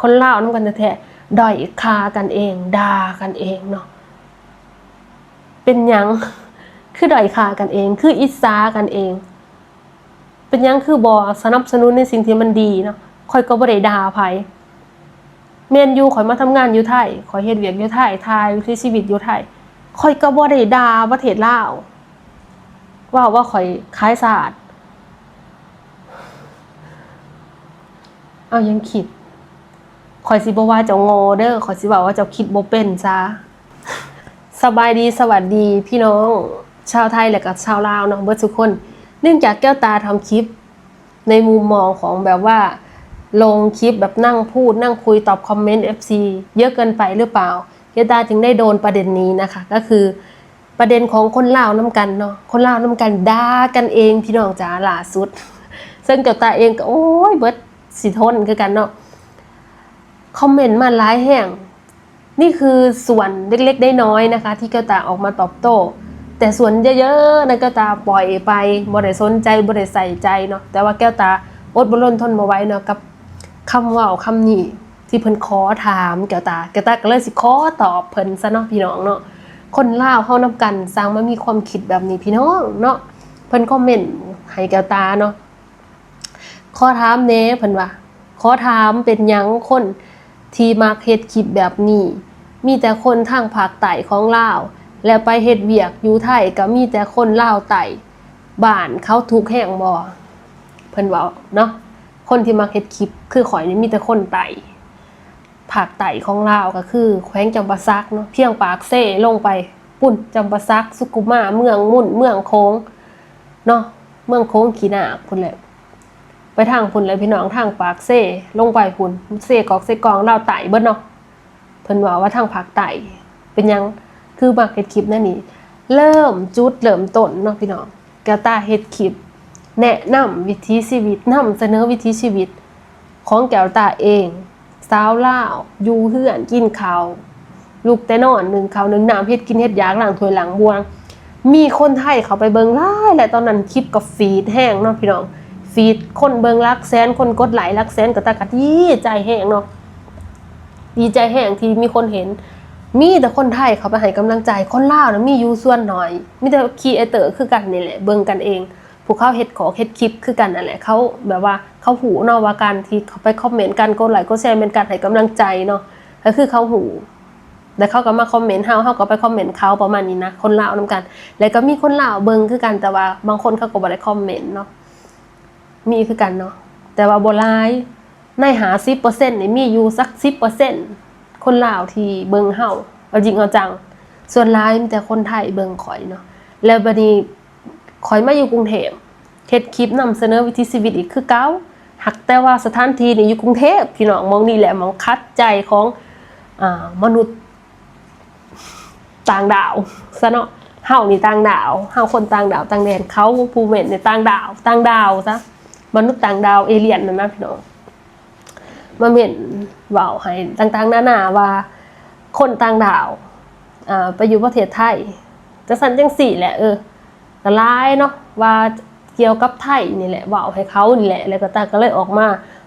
คนเล่าวนำกันแท้ด้อยคากันเองด่ากันเองเนาะเป็นยังคือด้อยคากันเอง คืออิจฉากันเอง เป็นยังคือบอสนับสนุนในสิ่งที่มันดีเนาะคอยก็บ่ได้ด่าไผเมนยูข่อยมาทำงานอยู่ไทยข่อยเฮ็ดเวียกอยู่ไทยทายวิถีชีวิตอยู่ไทยข่อยก็บ่ได้ด่าประเทศลาวว่าว่าข่อยคล้ายศาสตร์เอายังคิด ขอยสิบ่ว่าเจ้าโง่เด้อขอยสิบอกว่าเจ้าคิดบ่เป็นจ้าสบายดีสวัสดีพี่น้อง ชาวไทยและกับชาวลาวเนาะเบิดทุกคน เนื่องจากแก้วตาทำคลิป ในมุมมองของแบบว่า ลงคลิปแบบนั่งพูดนั่งคุยตอบคอมเมนต์ FC เยอะเกินไปหรือเปล่าแก้วตาจึงได้โดนประเด็นนี้นะคะ ก็คือประเด็นของคนลาวน้ำกันเนาะคนลาวน้ำกันด่ากันเองพี่น้องจ๋าล่าสุด ซึ่งแก้วตาเองก็โอ้ยเบิดสิทนคือกันเนาะ คอมเมนต์มาหลายแห่ง นี่คือส่วนเล็กๆได้น้อยนะคะ ที่แก้วตาออกมาตอบโต้ แต่ส่วนเยอะๆนะแก้วตาปล่อยไปบ่ได้สนใจบ่ได้ใส่ใจเนาะแต่ว่าแก้วตาอดบ่ล้นทนมาไว้เนาะกับคำว่าคำนี้ที่เพิ่นขอถามแก้วตาแก้วตาก็เลยสิขอตอบเพิ่นซะเนาะพี่น้องเนาะคนล่าวเฮานํกันสร้างมามีความคิดแบบนี้พี่น้องเนาะเพิ่นคอมเมนต์ให้แก้วตาเนาะขอถามแหน่เพิ่นว่าขอถามเป็นหยังคน ที่มักเฮ็ดคลิปแบบนี้ มีแต่คนทางภาคใต้ของลาว แล้วไปเฮ็ดเวียกอยู่ไทยก็มีแต่คนลาวไต้บ้านเขาทุกแห่งบ่เพิ่นเว้าเนาะคนที่มาเฮ็ดคลิป คือข่อยนี่มีแต่คนไต้ภาคใต้ของลาวก็คือ แขวงจำปาสักเนาะเพียงปากเซ่ลงไปปุ่นจำปาสัก สุกุมาเมืองมุ่นเมืองโค้งเนาะเมืองโค้งขีนาพุ่นแหละ ไปทางพุ่นเลยพี่น้องทางปากเซ่ลงไปพุ่นเซ่กอกเซ่กองเลาไต้เบิดเนาะเพิ่นว่าว่าทางภาคใต้เป็นยังคือมาเฮ็ดคลิปนั่นนี่เริ่มจุดเริ่มต้นเนาะพี่น้องแกวตาเฮ็ดคลิป แนะนำวิถีชีวิตนำเสนอวิถีชีวิต ของแก้วตาเองสาวล่าวอยู่เฮือนกินข้าวลูกแต่นอนหนึ่งข้าวหนึ่งน้ำเฮ็ดกินเฮ็ดยากหล้างถวยหล้างบวงมีคนไทยเขาไปเบิงหลายและตอนนั้นคลิปกับฟีดแห้งเนาะพี่น้อง ฟีดคนเบิงหลักแสนคนกดไลค์หลักแสนก็ตากะดีใจแห้งเนาะดีใจแห้งที่มีคนเห็น มีแต่คนไทยเขาไปให้กำลังใจคนลาวนะมีอยู่ส่วนน้อย มีแต่คีเอเตอร์คือกันนี่แหละเบิงกันเองพวกเขาเฮ็ดขอเฮ็ดคลิปคือกันนั่นแหละเขาแบบว่าเขาหูเนาะว่าการที่เขาไปคอมเมนต์กันกดไลค์กดแชร์เป็นการให้กำลังใจเนาะก็คือเขาหูแต่เขาก็มาคอมเมนต์เฮาเฮาก็ไปคอมเมนต์เขาประมาณนี้นะคนลาวนํกัน แล้วก็มีคนลาวเบิงคือกันแต่ว่าบางคนเขาก็บ่ได้คอมเมนต์เนาะ มีคือกันเนาะแต่ว่าบ่หลายในหา10%นี่มีอยู่สัก10%คนลาวที่เบิงเฮาเอาจริงเอาจัง ส่วนร้ายมีแต่คนไทยเบิงข่อยเนาะแล้วบัดนี้ข่อยมาอยู่กรุงเทพเฮ็ดคลิปนำเสนอวิถีชีวิตอีกคือเก่าหักแต่ว่าสถานที่นี่อยู่กรุงเทพพี่น้องมองนี่แหละมองคัดใจของอ่ามนุษย์ต่างดาวซะเนาะเฮานี่ต่างดาวเฮาคนต่างดาวต่างแดนเขาผู้เมนในต่างดาวต่างดาวซะ มนุษย์ต่างดาวเอเลี่ยนนั่นนะพี่น้องมาเม่นว้าวให้ต่างๆนานาว่า คนต่างดาวอ่าไปอยู่ประเทศไทยจะสันจังสี่แหละเออก็ร้ายเนาะว่าเกี่ยวกับไทยนี่แหละว่าวให้เขานี่แหละแล้วก็ตาก็เลยออกมา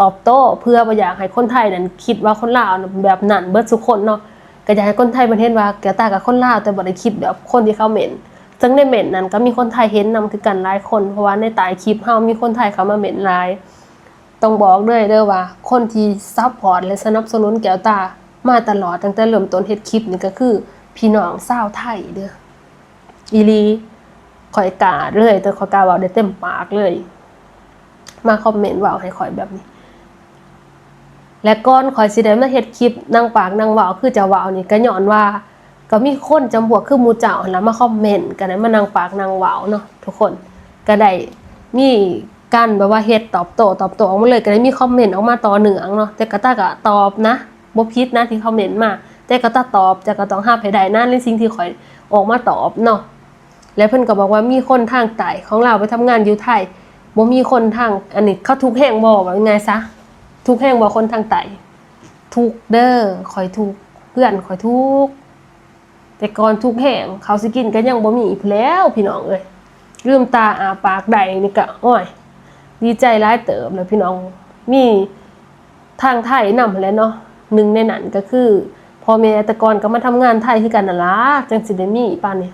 ตอบโต้เพื่อบ่อยากให้คนไทยนั้นคิดว่าคนลาวแบบนั้นเบิดทุกคนเนาะก็อยากให้คนไทยประเทศว่าแกตากับคนลาวแต่บ่ได้คิดแบบคนที่เขาเหม็น ซึ่งในเหม็นนั้นก็มีคนไทยเห็นนำคือกันหลายคน เพราะว่าในตายคลิปเฮามีคนไทยเขามาเหม็นหลาย ต้องบอกเลยเด้อว่า คนที่ซัพพอร์ตและสนับสนุนแก้วตามาตลอดตั้งแต่เริ่มต้นเฮ็ดคลิปนี่ก็คือ พี่น้องชาวไทยเด้ออีลีข่อยกาเลย แต่ข่อยกาเว้าได้เต็มปากเลย มาคอมเมนต์เว้าให้ข่อยแบบนี้ และก่อนข่อยสิได้มาเฮ็ดคลิปนั่งปากนั่งเว้าคือจะเว้านี่ก็ย้อนว่า ก็มีคนจำพวกคือมูเจ้าหันล่ะมาคอมเมนต์ก็ได้มานั่งปากนั่งเว้าเนาะทุกคนก็ได้มีการแบบว่าเฮ็ดตอบโต้ตอบโต้ออกมาเลยก็ได้มีคอมเมนต์ออกมาต่อเหนืองเนาะแต่ก็ตาก็ตอบนะบ่ผิดนะที่คอมเมนต์มา แต่ก็ตาตอบจะก็ต้องห้ามให้ได้นั่นในสิ่งที่ข่อยออกมาตอบเนาะแล้วเพิ่นก็บอกว่ามีคนทางใต้ของเราไปทำงานอยู่ไทยบ่มีคนทางอันนี้เขาทุกแห้งบ่ว่าไงซะทุกแห้งบ่คนทางใต้ทุกเด้อข่อยทุกเพื่อนข่อยทุก แต่ก่อนทุกแห้งเขาสิกินก็ยังบ่มีอีกแล้วพี่น้องเอ้ยลืมตาอาปากใดนี่ก็โอ้ยดีใจร้ายเติบเลยพี่น้องมีทางไทยนำแล้วเนาะหนึ่งในนั้นก็คือพ่อแม่แต่ก่อนก็มาทำงานไทยคือกันนั่นล่ะจังสิได้มีปานนี้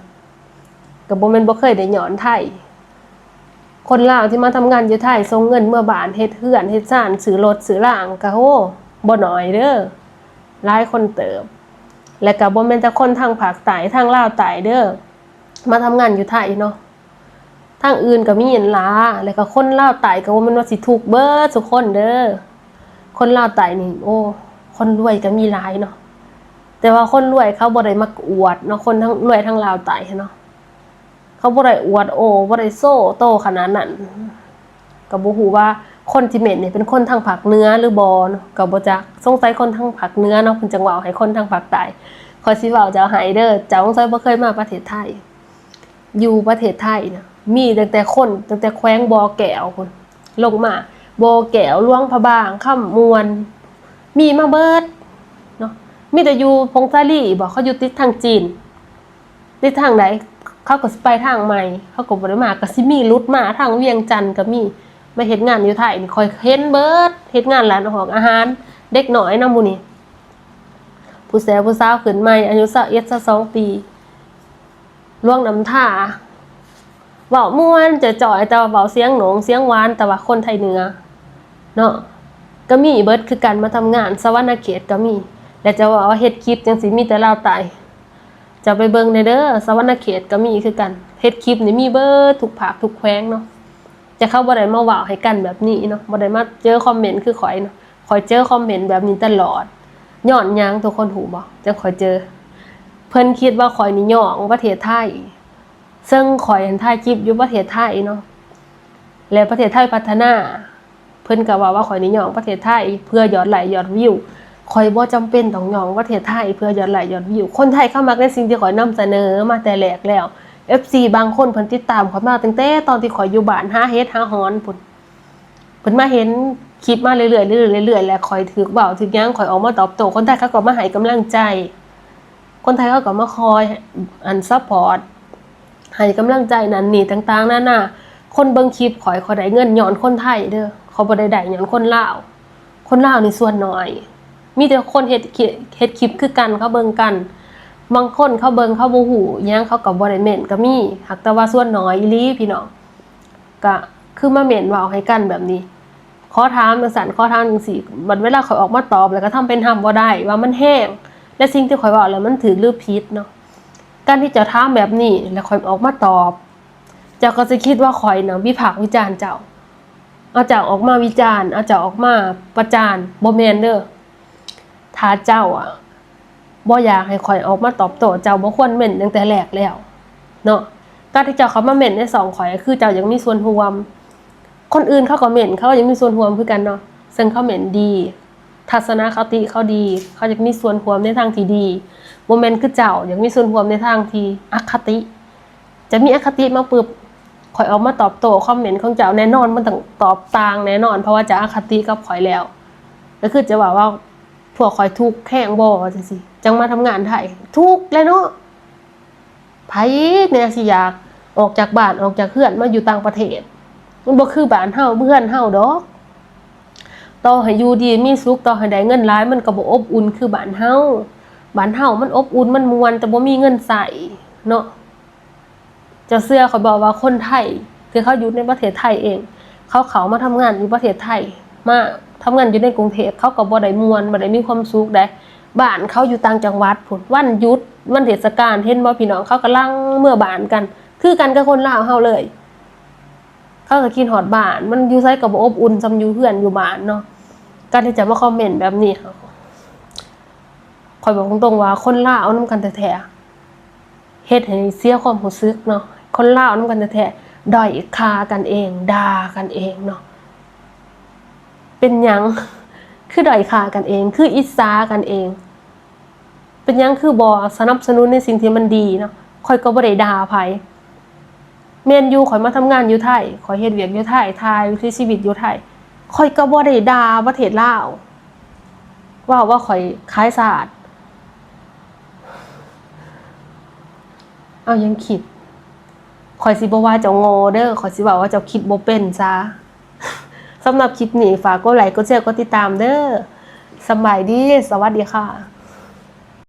ก็บ่แม่นบ่เคยได้หย้อนไทยคนลาวที่มาทำงานอยู่ไทยส่งเงินเมื่อบานเฮ็ดเฮือนเฮ็ดซ่านซื้อรถซื้อล่างก็โหบ่น้อยเด้อหลายคนเติบ และก็บ่แม่นแต่คนทางภาคใต้ทางลาวใต้เด้อมาทำงานอยู่ไทยเนาะทางอื่นก็มีหยังหลาแล้วก็คนลาวใต้ก็บ่แม่นว่าสิถูกเบิดทุกคนเด้อคนลาวใต้นี่โอ้ คนรวยก็มีหลายเนาะแต่ว่าคนรวยเขาบ่ได้มักอวดเนาะคนทั้งรวยทั้งลาวใต้เนาะเขาบ่ได้อวดโอ้บ่ได้โซ่โตขนาดนั้นก็บ่ฮู้ว่า คนที่เม็นเนี่ยเป็นคนทางภาคเนื้อหรือบ่เนก็บ่จักสงสัยคนทางภาคเนื้อเนาะเพิ่นจังเว้าให้คนทางภาคใต้ขอยสิเว้าเจ้าให้เด้อเจ้าสงสัยบ่เคยมาประเทศไทย อยู่ประเทศไทยนะมีตั้งแต่คนตั้งแต่แขวงบอแก้วพุ่นลงมาบอแก้วหลวงพระบางค่ำมมวนมีมาเบิดเนาะมีแต่อยู่พงซาลีบอกเขาอยู่ติดทางจีนติดทางไหนเขาก็สิไปทางใหม่ เขาก็บ่ได้มาก็สิมีรุดมาทางเวียงจันทน์ก็มี มาเฮ็ดงานอยู่ไทยนี่คอยเห็นเบิร์ดเฮ็ดงานร้านอาหารอาหาร เด็กหน้อยนำมูนี่ผู้แสวผู้สาวขึ้นใหม่อายุ21 22ปีล่วงน้ำท่าเว้าม่วนจะจ่อยแต่ว่าเว้าเสียงหนงเสียงหวานแต่ว่าคนไทยเหนือเนาะก็มีเบิร์ดคือกันมาทำงานสวรรณเขตก็มีและจะว่าเฮ็ดคลิปจังสิมีแต่ลาตายจะไปเบิ่งในเด้อสวรรณเขตก็มีคือกันเฮ็ดคลิปนี่มีเบิร์ดทุกภาคทุกแขวงเนาะ จะเข้าบ่ได้มาว้าให้กันแบบนี้เนาะบ่ได้มาเจอคอมเมนต์คือข่อยเนาะข่อยเจอคอมเมนต์แบบนี้ตลอดย้อนยังทุกคนหูบ่จังข่อยเจอ เพิ่นคิดว่าข่อยนี่ย่องประเทศไทยซึ่งข่อยเห็นถ่ายคลิปอยู่ประเทศไทยเนาะและประเทศไทยพัฒนา เพิ่นก็ว่าว่าข่อยนี่ย่องประเทศไทย เพื่อยอดไหลยอดวิวข่อยบ่จำเป็นต้องย่องประเทศไทยเพื่อยอดไหลยอดวิวคนไทยเข้ามักในสิ่งที่ข่อยนำเสนอมาแต่แรกแล้ว FC บางคนเพิ่นติดตามข่อยมาตั้งแต่ตอนที่ข่อยอยู่บ้านหาเฮ็ดหาหอนพุ่นเพิ่นมาเห็นคลิปมาเรื่อยๆเรื่อยๆเรื่อยๆแล้วข่อยถึกเว้าถึกยังข่อยออกมาตอบโต้คนไทยเขาก็มาให้กำลังใจ คนไทยเขาก็มาคอยอันซัพพอร์ตให้กำลังใจนั่นนี่ต่างๆนั่นน่ะคนเบิ่งคลิปขอยเขาได้เงินย้อนคนไทยเด้อเขาบ่ได้ได้ย้อนคนลาวคนลาวนี่ส่วนน้อย มีแต่คนเฮ็ดคลิปเฮ็ดคลิปคือกันเขาเบิ่งกัน บางคนเขาเบิ่งเขาบ่ฮู้อิหยังเขาก็บ่ได้เมนก็มีหักแต่ว่าส่วนน้อยอีลีพี่น้องก็คือมาเม่นเว้าให้กันแบบนี้ข้อถามจังซั่นข้อถามจังซี่บัดเวลาข่อยออกมาตอบแล้วก็ทำเป็นทำบ่ได้ ว่ามันแห้ง และสิ่งที่ข่อยเว้าแล้วมันถูกหรือผิดเนาะการที่จะถามแบบนี้แล้วข่อยออกมาตอบ เจ้าก็จะคิดว่าข่อยนะวิพากษ์วิจารณ์เจ้าเอาเจ้าออกมาวิจารณ์เอาเจ้าออกมาประจานบ่แมนเด้อถ้าเจ้าอะ บ่อยากให้ข่อยออกมาตอบโต้เจ้าบ่ควรเม่นตั้งแต่แรกแล้วเนาะการที่เจ้าเขามาเม่นในสองข่อยคือเจ้ายังมีส่วนร่วม คนอื่นเขาก็เม่นเขาก็ยังมีส่วนร่วมคือกันเนาะซึ่งเขาเม่นดี ทัศนคติเขาดี เขาจะมีส่วนร่วมในทางที่ดีบ่แม่นคือเจ้ายังมีส่วนร่วมในทางที่อคติ จะมีอคติมาปึบข่อยออกมาตอบโต้คอมเมนต์ของเจ้าแน่นอนมันต้องตอบต่างแน่นอน เพราะว่าจะอคติกับข่อยแล้วก็คือจะว่าว่า วกข่อยทุกข์แข้งบ่จังซี่จังมาทำงานไทยทุกข์แล้วเนาะไผเนี่ยสิอยากออกจากบ้านออกจากเฮือนมาอยู่ต่างประเทศ มันบ่คือบ้านเฮาเพื่อนเฮาดอกต่อให้อยู่ดีมีสุขต่อให้ได้เงินหลายมันก็บ่อบอุ่นคือบ้านเฮาบ้านเฮามันอบอุ่นมันมวนแต่บ่มีเงินใส่เนาะเจะเสื้อเขาบอกว่าคนไทย คือเขาอยู่ในประเทศไทยเอง เขาเขามาทำงานอยู่ประเทศไทย มา ทำงานอยู่ในกรุงเทพเขาก็บ่ได้มวนบ่ได้มีความสุขได้บ้านเขาอยู่ต่างจังหวัดพุ่นวันหยุดวันเทศกาลเห็นบ่พี่น้องเขากำลังเมื่อบ้านกัน คือกันกับคนลาวเฮาเลย เขาก็กินหอดบ้าน มันอยู่ไสก็บ่อบอุ่นซำอยู่เฮือนอยู่บ้านเนาะการที่จะมาคอมเมนต์แบบนี้ค่ะคอยบอกตรงๆว่าคนล่าวน้ำกันแท้ๆเฮ็ดให้เสียความรู้สึกเนาะคนล่าวน้ำกันแท้ๆด้อยค่ากันเองด่ากันเองเนาะ เป็นยังคือด้อยค่ากันเอง คืออิจฉากันเอง เป็นยังคือบ่สนับสนุนในสิ่งที่มันดีเนาะคอยก็บ่ได้ด่าไผแม่นยู่ข่อยมาทำงานอยู่ไทยข่อยเฮ็ดเวียกอยู่ไทยทายวิถีชีวิตอยู่ไทยข่อยก็บ่ได้ด่าประเทศลาวว่าว่าข่อยคล้ายศาสตร์เอายังคิดข่อยสิบ่ว่าเจ้าโง่เด้อข่อยสิว่าว่าเจ้าคิดบ่เป็นซะ สำหรับคลิปนี้ฝากกดไลค์กดแชร์กดติดตามเด้อสบายดี สวัสดีค่ะ